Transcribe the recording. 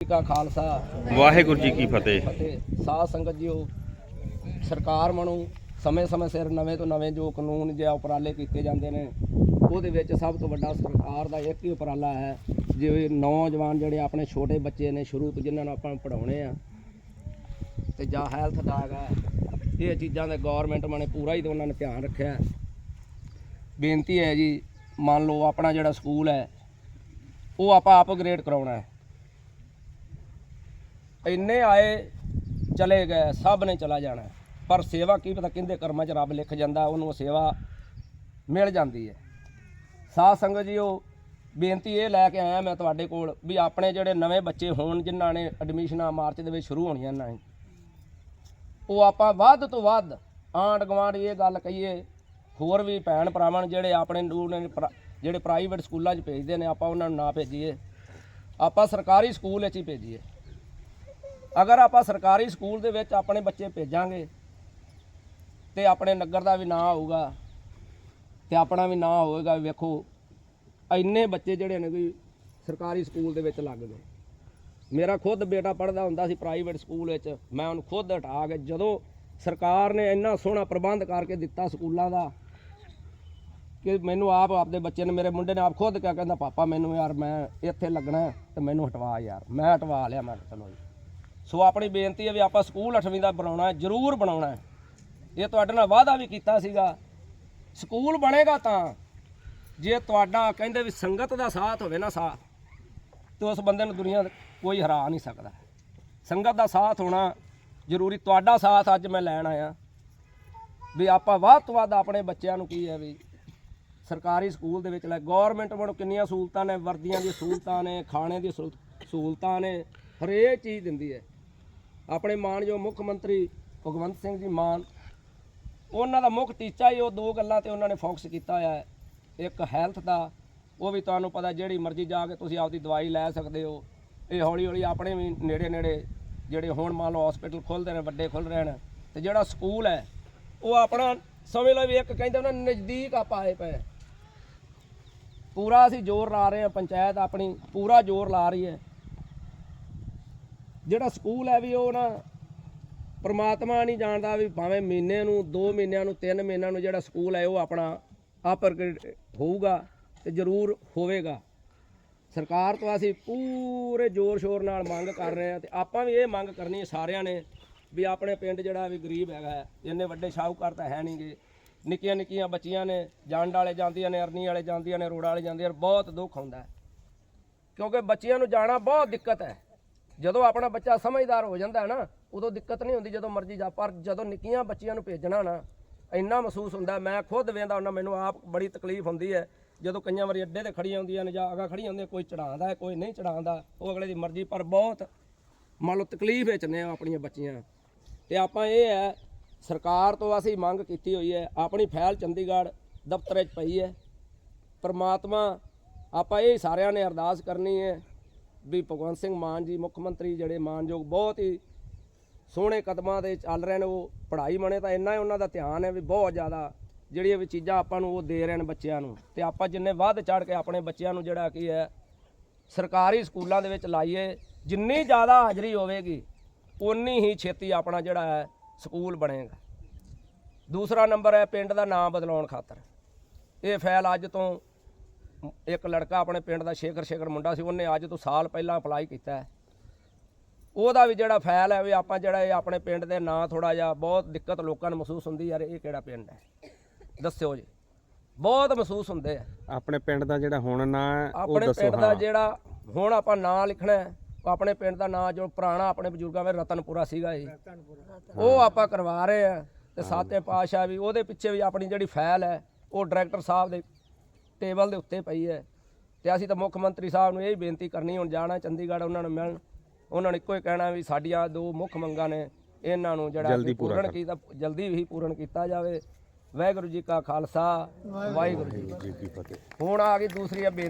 ਜੀ ਕਾ ਖਾਲਸਾ। ਵਾਹਿਗੁਰੂ ਜੀ ਕੀ ਫਤਿਹ। ਸਾਧ ਸੰਗਤ ਜੀਓ ਸਰਕਾਰ ਮਨੋਂ ਸਮੇਂ-ਸਮੇਂ ਸਿਰ ਨਵੇਂ ਤੋਂ ਨਵੇਂ ਜੋ ਕਾਨੂੰਨ ਜਾਂ ਉਪਰਾਲੇ ਕੀਤੇ ਜਾਂਦੇ ਨੇ ਉਹਦੇ ਵਿੱਚ ਸਭ ਤੋਂ ਵੱਡਾ ਸਰਕਾਰ ਦਾ ਇੱਕ ਹੀ ਉਪਰਾਲਾ ਹੈ ਜਿਵੇਂ ਨੌਜਵਾਨ ਜਿਹੜੇ ਆਪਣੇ ਛੋਟੇ ਬੱਚੇ ਨੇ ਸ਼ੁਰੂ ਤੋਂ ਜਿਨ੍ਹਾਂ ਨੂੰ ਆਪਾਂ ਪੜਾਉਣੇ ਆ ਤੇ ਜਾਂ ਹੈਲਥ ਦਾ ਹੈਗਾ ਇਹ ਚੀਜ਼ਾਂ ਦੇ ਗਵਰਨਮੈਂਟ ਮਾਨੇ ਪੂਰਾ ਹੀ ਉਹਨਾਂ ਨੇ ਧਿਆਨ ਰੱਖਿਆ। ਬੇਨਤੀ ਹੈ ਜੀ ਮੰਨ ਲਓ ਆਪਣਾ ਜਿਹੜਾ ਸਕੂਲ ਹੈ ਉਹ ਆਪਾਂ ਅਪਗ੍ਰੇਡ ਕਰਾਉਣਾ ਹੈ। ਇੰਨੇ ਆਏ, ਚਲੇ ਗਏ, ਸਭ ਨੇ ਚਲਾ ਜਾਣਾ। ਪਰ ਸੇਵਾ ਕੀ ਪਤਾ ਕਿੰਦੇ ਕਰਮਾਂ 'ਚ ਰੱਬ ਲਿਖ ਜਾਂਦਾ, ਉਹਨੂੰ ਉਹ ਸੇਵਾ ਮਿਲ ਜਾਂਦੀ ਹੈ। ਸਾਧ ਸੰਗਤ ਜੀ ਉਹ ਬੇਨਤੀ ਇਹ ਲੈ ਕੇ ਆਇਆ ਮੈਂ ਤੁਹਾਡੇ ਕੋਲ ਵੀ ਆਪਣੇ ਜਿਹੜੇ ਨਵੇਂ ਬੱਚੇ ਹੋਣ, ਜਿਨ੍ਹਾਂ ਨੇ ਐਡਮਿਸ਼ਨਾਂ ਮਾਰਚ ਦੇ ਵਿੱਚ ਸ਼ੁਰੂ ਹੋਣੀਆਂ ਨਾ, ਉਹ ਆਪਾਂ ਵੱਧ ਤੋਂ ਵੱਧ ਆਂਢ ਗੁਆਂਢ ਇਹ ਗੱਲ ਕਹੀਏ, ਹੋਰ ਵੀ ਭੈਣ ਭਰਾਵਾਂ ਜਿਹੜੇ ਆਪਣੇ ਨੂੰ ਨੇ ਜਿਹੜੇ ਪ੍ਰਾਈਵੇਟ ਸਕੂਲਾਂ 'ਚ ਭੇਜਦੇ ਨੇ, ਆਪਾਂ ਉਹਨਾਂ ਨੂੰ ਨਾ ਭੇਜੀਏ। ਆਪਾਂ ਸਰਕਾਰੀ ਸਕੂਲ ਵਿੱਚ ਹੀ ਭੇਜੀਏ। ਅਗਰ ਆਪਾਂ ਸਰਕਾਰੀ ਸਕੂਲ ਦੇ ਵਿੱਚ ਆਪਣੇ ਬੱਚੇ ਭੇਜਾਂਗੇ ਤੇ ਆਪਣੇ ਨਗਰ ਦਾ ਵੀ ਨਾਂ ਆਊਗਾ ਤੇ ਆਪਣਾ ਵੀ ਨਾਂ ਹੋਏਗਾ ਵੀ ਵੇਖੋ, ਇੰਨੇ ਬੱਚੇ ਜਿਹੜੇ ਨੇ ਕੋਈ ਸਰਕਾਰੀ ਸਕੂਲ ਦੇ ਵਿੱਚ ਲੱਗ ਗਏ। ਮੇਰਾ ਖੁਦ ਬੇਟਾ ਪੜਦਾ ਹੁੰਦਾ ਸੀ ਪ੍ਰਾਈਵੇਟ ਸਕੂਲ ਵਿੱਚ, ਮੈਂ ਉਹਨੂੰ ਖੁਦ ਹਟਾ ਕੇ ਜਦੋਂ ਸਰਕਾਰ ਨੇ ਇੰਨਾ ਸੋਹਣਾ ਪ੍ਰਬੰਧ ਕਰਕੇ ਦਿੱਤਾ ਸਕੂਲਾਂ ਦਾ ਕਿ ਮੈਨੂੰ ਆਪ ਆਪਦੇ ਬੱਚੇ ਨੇ, ਮੇਰੇ ਮੁੰਡੇ ਨੇ ਆਪ ਖੁਦ ਕਿਹਾ, ਕਹਿੰਦਾ, ਪਾਪਾ, ਮੈਨੂੰ ਯਾਰ ਮੈਂ ਇੱਥੇ ਲੱਗਣਾ ਹੈ ਤੇ ਮੈਨੂੰ ਹਟਵਾ ਯਾਰ, ਮੈਂ ਹਟਵਾ ਲਿਆ, ਮੈਂ ਚਲੋ ਜੀ। ਸੋ ਆਪਣੀ ਬੇਨਤੀ ਹੈ ਵੀ ਆਪਾਂ ਸਕੂਲ 8ਵੀਂ ਦਾ ਬਣਾਉਣਾ ਜ਼ਰੂਰ ਬਣਾਉਣਾ ਇਹ ਤੁਹਾਡੇ ਨਾਲ ਵਾਅਦਾ ਵੀ ਕੀਤਾ ਸੀਗਾ, ਸਕੂਲ ਬਣੇਗਾ ਤਾਂ ਜੇ ਤੁਹਾਡਾ ਕਹਿੰਦੇ ਵੀ ਸੰਗਤ ਦਾ ਸਾਥ ਹੋਵੇ ਨਾ ਸਾਥ, ਤੇ ਉਸ ਬੰਦੇ ਨੂੰ ਦੁਨੀਆ ਕੋਈ ਹਰਾ ਨਹੀਂ ਸਕਦਾ। ਸੰਗਤ ਦਾ ਸਾਥ ਹੋਣਾ ਜ਼ਰੂਰੀ, ਤੁਹਾਡਾ ਸਾਥ ਅੱਜ ਮੈਂ ਲੈਣ ਆਇਆ। ਵੀ ਆਪਾਂ ਵੱਧ ਤੋਂ ਵੱਧ ਆਪਣੇ ਬੱਚਿਆਂ ਨੂੰ ਕੀ ਹੈ ਵੀ ਸਰਕਾਰੀ ਸਕੂਲ ਦੇ ਵਿੱਚ ਲੈ ਗਵਰਨਮੈਂਟ ਵੱਲੋਂ ਕਿੰਨੀਆਂ ਸਹੂਲਤਾਂ ਨੇ, ਵਰਦੀਆਂ ਦੀਆਂ ਸਹੂਲਤਾਂ ਨੇ, ਖਾਣੇ ਦੀਆਂ ਸਹੂਲ- ਸਹੂਲਤਾਂ ਨੇ, ਹਰੇਕ ਚੀਜ਼ ਦਿੰਦੀ ਹੈ। ਆਪਣੇ ਮਾਨਯੋਗ ਮੁੱਖ ਮੰਤਰੀ ਭਗਵੰਤ ਸਿੰਘ ਜੀ ਮਾਨ, ਉਹਨਾਂ ਦਾ ਮੁੱਖ ਟੀਚਾ ਹੀ ਉਹ ਦੋ ਗੱਲਾਂ ਤੇ ਉਹਨਾਂ ਨੇ ਫੋਕਸ ਕੀਤਾ ਹੋਇਆ ਹੈ। ਇੱਕ ਹੈਲਥ ਦਾ, ਉਹ ਵੀ ਤੁਹਾਨੂੰ ਪਤਾ ਜਿਹੜੀ ਮਰਜ਼ੀ ਜਾ ਕੇ ਤੁਸੀਂ ਆਪਦੀ ਦਵਾਈ ਲੈ ਸਕਦੇ ਹੋ। ਇਹ ਹੌਲੀ ਹੌਲੀ ਆਪਣੇ ਵੀ ਨੇੜੇ ਨੇੜੇ ਜਿਹੜੇ ਹੁਣ ਮੰਨ ਲਓ ਹਸਪੀਟਲ ਖੁੱਲਦੇ ਨੇ, ਵੱਡੇ ਖੁੱਲ ਰਹੇ ਨੇ, ਤੇ ਜਿਹੜਾ ਸਕੂਲ ਹੈ, ਉਹ ਆਪਣਾ ਸਮੇਂ ਲਈ ਵੀ ਇੱਕ ਕਹਿੰਦੇ ਉਹਨਾਂ ਨਜ਼ਦੀਕ ਆਪਾਂ ਆਏ ਪਏ ਪੂਰਾ ਅਸੀਂ ਜ਼ੋਰ ਲਾ ਰਹੇ ਹਾਂ, ਪੰਚਾਇਤ ਆਪਣੀ ਪੂਰਾ ਜ਼ੋਰ ਲਾ ਰਹੀ ਹੈ। ਜਿਹੜਾ ਸਕੂਲ ਹੈ ਵੀ ਉਹ ਨਾ ਪਰਮਾਤਮਾ ਨਹੀਂ ਜਾਣਦਾ ਵੀ ਭਾਵੇਂ ਮਹੀਨੇ ਨੂੰ 2 ਮਹੀਨਿਆਂ ਨੂੰ 3 ਮਹੀਨਿਆਂ ਨੂੰ ਜਿਹੜਾ ਸਕੂਲ ਹੈ ਉਹ ਆਪਣਾ ਆਪਰ ਹੋਊਗਾ ਤੇ ਜ਼ਰੂਰ ਹੋਵੇਗਾ। ਸਰਕਾਰ ਤੋਂ ਅਸੀਂ ਪੂਰੇ ਜ਼ੋਰ ਸ਼ੋਰ ਨਾਲ ਮੰਗ ਕਰ ਰਹੇ ਹਾਂ ਤੇ ਆਪਾਂ ਵੀ ਇਹ ਮੰਗ ਕਰਨੀ ਹੈ ਸਾਰਿਆਂ ਨੇ ਵੀ ਆਪਣੇ ਪਿੰਡ ਜਿਹੜਾ ਵੀ ਗਰੀਬ ਹੈਗਾ ਇੰਨੇ ਵੱਡੇ ਸ਼ਾਹੂਕਾਰ ਤਾਂ ਹੈ ਨਹੀਂਗੇ ਨਿੱਕੀਆਂ ਨਿੱਕੀਆਂ ਬੱਚੀਆਂ ਨੇ ਜੰਡ ਵਾਲੇ ਜਾਂਦੀਆਂ ਨੇ ਅਰਨੀ ਵਾਲੇ ਜਾਂਦੀਆਂ ਨੇ, ਰੋੜ ਵਾਲੇ ਜਾਂਦੀਆਂ ਨੇ, ਬਹੁਤ ਦੁੱਖ ਹੁੰਦਾ ਕਿਉਂਕਿ ਬੱਚਿਆਂ ਨੂੰ ਜਾਣਾ ਬਹੁਤ ਦਿੱਕਤ ਹੈ। ਜਦੋਂ ਆਪਣਾ ਬੱਚਾ ਸਮਝਦਾਰ ਹੋ ਜਾਂਦਾ ਹੈ ਨਾ, ਉਦੋਂ ਦਿੱਕਤ ਨਹੀਂ ਹੁੰਦੀ ਜਦੋਂ ਮਰਜ਼ੀ ਜਾ, ਪਰ ਜਦੋਂ ਨਿੱਕੀਆਂ ਬੱਚੀਆਂ ਨੂੰ ਭੇਜਣਾ ਨਾ, ਇੰਨਾ ਮਹਿਸੂਸ ਹੁੰਦਾ, ਮੈਂ ਖੁਦ ਵੇਂਦਾ ਹੁੰਦਾ, ਮੈਨੂੰ ਆਪ ਬੜੀ ਤਕਲੀਫ ਹੁੰਦੀ ਹੈ, ਜਦੋਂ ਕਈਆਂ ਵਾਰੀ ਅੱਡੇ ਤੇ ਖੜੀਆਂ ਹੁੰਦੀਆਂ ਨੇ ਜਾਂ ਅਗਾ ਖੜੀਆਂ ਹੁੰਦੀਆਂ, ਕੋਈ ਚੜਾਉਂਦਾ ਕੋਈ ਨਹੀਂ ਚੜਾਉਂਦਾ ਉਹ ਅਗਲੇ ਦੀ ਮਰਜ਼ੀ, ਪਰ ਬਹੁਤ ਮੰਨ ਲਓ ਤਕਲੀਫ ਵਿੱਚ ਨੇ ਉਹ ਆਪਣੀਆਂ ਬੱਚੀਆਂ। ਤੇ ਆਪਾਂ ਇਹ ਹੈ, ਸਰਕਾਰ ਤੋਂ ਅਸੀਂ ਮੰਗ ਕੀਤੀ ਹੋਈ ਹੈ, ਆਪਣੀ ਫਾਈਲ ਚੰਡੀਗੜ੍ਹ ਦਫ਼ਤਰ 'ਚ ਪਈ ਹੈ, ਪਰਮਾਤਮਾ ਆਪਾਂ ਇਹ ਸਾਰਿਆਂ ਨੇ ਅਰਦਾਸ ਕਰਨੀ ਹੈ ਵੀ ਭਗਵੰਤ ਸਿੰਘ ਮਾਨ ਜੀ, ਮੁੱਖ ਮੰਤਰੀ ਜਿਹੜੇ ਮਾਨਯੋਗ ਬਹੁਤ ਹੀ ਸੋਹਣੇ ਕਦਮਾਂ ਦੇ ਚੱਲ ਰਹੇ ਨੇ, ਉਹ ਪੜ੍ਹਾਈ ਮਣੇ ਤਾਂ ਇੰਨਾ ਹੀ ਉਹਨਾਂ ਦਾ ਧਿਆਨ ਹੈ ਵੀ ਬਹੁਤ ਜ਼ਿਆਦਾ ਜਿਹੜੀਆਂ ਵੀ ਚੀਜ਼ਾਂ ਆਪਾਂ ਨੂੰ ਉਹ ਦੇ ਰਹੇ ਨੇ ਬੱਚਿਆਂ ਨੂੰ। ਤੇ ਆਪਾਂ ਜਿੰਨੇ ਵੱਧ ਚੜ ਕੇ ਆਪਣੇ ਬੱਚਿਆਂ ਨੂੰ ਜਿਹੜਾ ਕੀ ਹੈ, ਸਰਕਾਰੀ ਸਕੂਲਾਂ ਦੇ ਵਿੱਚ ਲਾਈਏ, ਜਿੰਨੀ ਜ਼ਿਆਦਾ ਹਾਜ਼ਰੀ ਹੋਵੇਗੀ ਉਨੀ ਹੀ ਛੇਤੀ ਆਪਣਾ ਜਿਹੜਾ ਹੈ, ਸਕੂਲ ਬਣੇਗਾ। ਦੂਸਰਾ ਨੰਬਰ ਹੈ ਪਿੰਡ ਦਾ ਨਾਮ ਬਦਲਾਉਣ ਖਾਤਰ। ਇਹ ਫੈਲ ਅੱਜ ਤੋਂ ਇੱਕ ਲੜਕਾ ਆਪਣੇ ਪਿੰਡ ਦਾ ਸ਼ੇਖਰ ਸ਼ੇਖਰ ਮੁੰਡਾ ਸੀ ਉਹਨੇ ਅੱਜ ਤੋਂ ਸਾਲ ਪਹਿਲਾਂ ਅਪਲਾਈ ਕੀਤਾ ਉਹਦਾ ਵੀ ਜਿਹੜਾ ਫਾਈਲ ਹੈ ਵੀ ਆਪਾਂ ਜਿਹੜਾ ਇਹ ਆਪਣੇ ਪਿੰਡ ਦੇ ਨਾਂ ਥੋੜਾ ਜਿਹਾ ਬਹੁਤ ਦਿੱਕਤ ਲੋਕਾਂ ਨੂੰ ਮਹਿਸੂਸ ਹੁੰਦੀ ਯਾਰ ਇਹ ਕਿਹੜਾ ਪਿੰਡ ਹੈ? ਦੱਸਿਓ ਜੀ। ਬਹੁਤ ਮਹਿਸੂਸ ਹੁੰਦੇ ਆ। ਆਪਣੇ ਪਿੰਡ ਦਾ ਜਿਹੜਾ ਹੁਣ ਨਾਂ ਆਪਣੇ ਪਿੰਡ ਦਾ ਜਿਹੜਾ ਹੁਣ ਆਪਾਂ ਨਾਂ ਲਿਖਣਾ ਹੈ ਆਪਣੇ ਪਿੰਡ ਦਾ ਨਾਂ ਜੋ ਪੁਰਾਣਾ ਆਪਣੇ ਬਜ਼ੁਰਗਾਂ ਵਿੱਚ ਰਤਨਪੁਰਾ ਸੀਗਾ ਜੀ। ਉਹ ਆਪਾਂ ਕਰਵਾ ਰਹੇ ਆ ਤੇ ਸਾਤੇ ਪਾਸ਼ਾ ਵੀ ਉਹਦੇ ਪਿੱਛੇ ਵੀ ਆਪਣੀ ਜਿਹੜੀ ਫਾਈਲ ਹੈ ਉਹ ਡਾਇਰੈਕਟਰ ਸਾਹਿਬ ਦੇ ਟੇਬਲ ਦੇ ਉੱਤੇ ਪਈ ਹੈ। ਤੇ ਅਸੀਂ ਤਾਂ ਮੁੱਖ ਮੰਤਰੀ ਸਾਹਿਬ ਨੂੰ ਇਹ ਹੀ ਬੇਨਤੀ ਕਰਨੀ ਹੁਣ ਜਾਣਾ ਚੰਡੀਗੜ੍ਹ ਉਹਨਾਂ ਨੂੰ ਮਿਲਣ। ਉਹਨਾਂ ਨੇ ਇੱਕੋ ਹੀ ਕਹਿਣਾ ਵੀ ਸਾਡੀਆਂ ਦੋ ਮੁੱਖ ਮੰਗਾਂ ਨੇ ਇਹਨਾਂ ਨੂੰ ਜਿਹੜਾ ਜਲਦੀ ਪੂਰਨ ਕੀਤਾ ਜਲਦੀ ਹੀ ਪੂਰਨ ਕੀਤਾ ਜਾਵੇ। ਵਾਹਿਗੁਰੂ ਜੀ ਕਾ ਖਾਲਸਾ ਵਾਹਿਗੁਰੂ ਜੀ ਕੀ ਫਤਿਹ। ਹੁਣ ਆ ਗਈ ਦੂਸਰੀ ਆ ਬੇਨਤੀ।